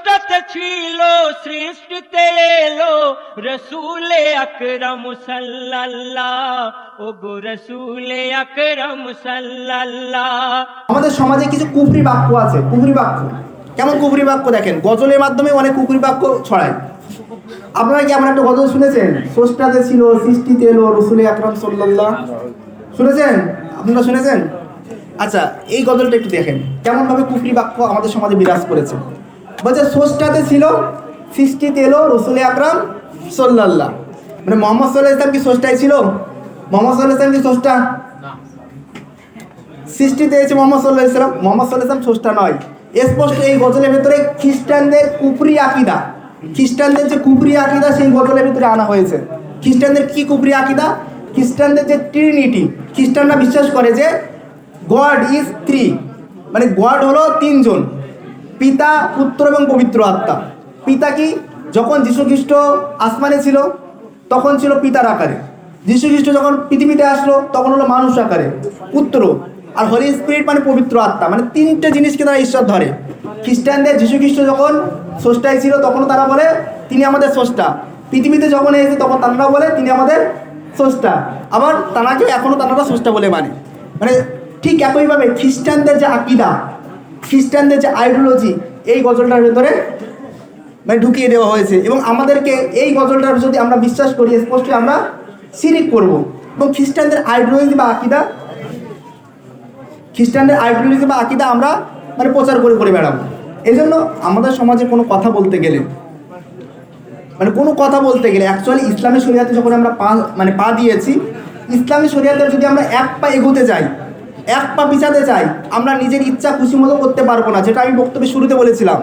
স্রষ্টাতে ছিল, সৃষ্টিতে এলো রসুলে আকরম সাল্লাল্লাহ। ও গো রসুলে আকরম সাল্লাল্লাহ। আমাদের সমাজে কিছু কুফরি বাক্য আছে, কুফরি বাক্য। কেমন কুফরি বাক্য দেখেন? গজলের মাধ্যমে অনেক কুফরি বাক্য ছড়ায়। আপনারা কি এমন একটা গজল শুনেছেন? স্রষ্টাতে ছিল, সৃষ্টিতে এলো রসুলে আকরাম সাল্লাল্লাহ। শুনেছেন? আপনারা শুনেছেন? আচ্ছা এই গজলটা একটু দেখেন। কেমনভাবে কুফরি বাক্য আমাদের সমাজে বিরাজ করেছে? বলছে স্রষ্টাতে ছিল সৃষ্টিতে এলো রসুলে আকরাম সাল্লাল্লাহ। মানে মোহাম্মদ সাল্লাহ ইসলাম কি স্রষ্টায় ছিল? মোহাম্মদ সাল্লাহ ইসলাম কি স্রষ্টা সৃষ্টিতে এসেছে মোহাম্মদ সাল্লাহ ইসলাম মোহাম্মদ সাল্লাহ ইসলাম স্রষ্টা নয়। স্পষ্ট এই গজলের ভেতরে খ্রিস্টানদের কুপরি আকিদা। খ্রিস্টানদের যে কুপরি আকিদা সেই গজলের ভিতরে আনা হয়েছে। খ্রিস্টানদের কি কুপরি আকিদা? খ্রিস্টানদের যে ট্রিনিটি খ্রিস্টানরা বিশ্বাস করে যে গড ইজ থ্রি মানে গড হলো তিনজন। পিতা, পুত্র এবং পবিত্র আত্মা। পিতা কি? যখন খ্রিস্ট আসমানে ছিল, তখন ছিল পিতার আকারে। খ্রিস্ট যখন পৃথিবীতে আসলো, তখন হলো মানুষ আকারে, পুত্র। আর হোলি স্পিরিট মানে পবিত্র আত্মা মানে তিনটে জিনিসকে তারা ঈশ্বর ধরে। খ্রিস্টানদের খ্রিস্ট যখন স্রষ্টায় ছিল তখন তারা বলে, তিনি আমাদের স্রষ্টা। পৃথিবীতে যখন এসেছে, তখন তারা বলে, তিনি আমাদের স্রষ্টা। আবার তারাকে এখনও তারা স্রষ্টা বলে মানে। মানে ঠিক একইভাবে খ্রিস্টানদের যে আকিদা খ্রিস্টানদের যে আইডিওলজি এই গজলটার ভেতরে মানে ঢুকিয়ে দেওয়া হয়েছে। এবং আমাদেরকে এই গজলটার যদি আমরা বিশ্বাস করি, স্পষ্টই আমরা সিরিক করব। এবং খ্রিস্টানদের আইডিওলজি বা আকিদা, খ্রিস্টানদের আইডিওলজি বা আকিদা আমরা মানে প্রচার করে করে বেড়াবো এই জন্য আমাদের সমাজে কোনো কথা বলতে গেলে মানে কোনো কথা বলতে গেলে অ্যাকচুয়ালি ইসলামী শরিয়াতে যখন আমরা পা মানে পা দিয়েছি, ইসলামী শরিয়াতে যদি আমরা এক পা এগোতে যাই এক পা পিছাতে চাই। আমরা নিজের ইচ্ছা, খুশি মতো করতে পারব না, যেটা আমি বক্তব্যের শুরুতে বলেছিলাম।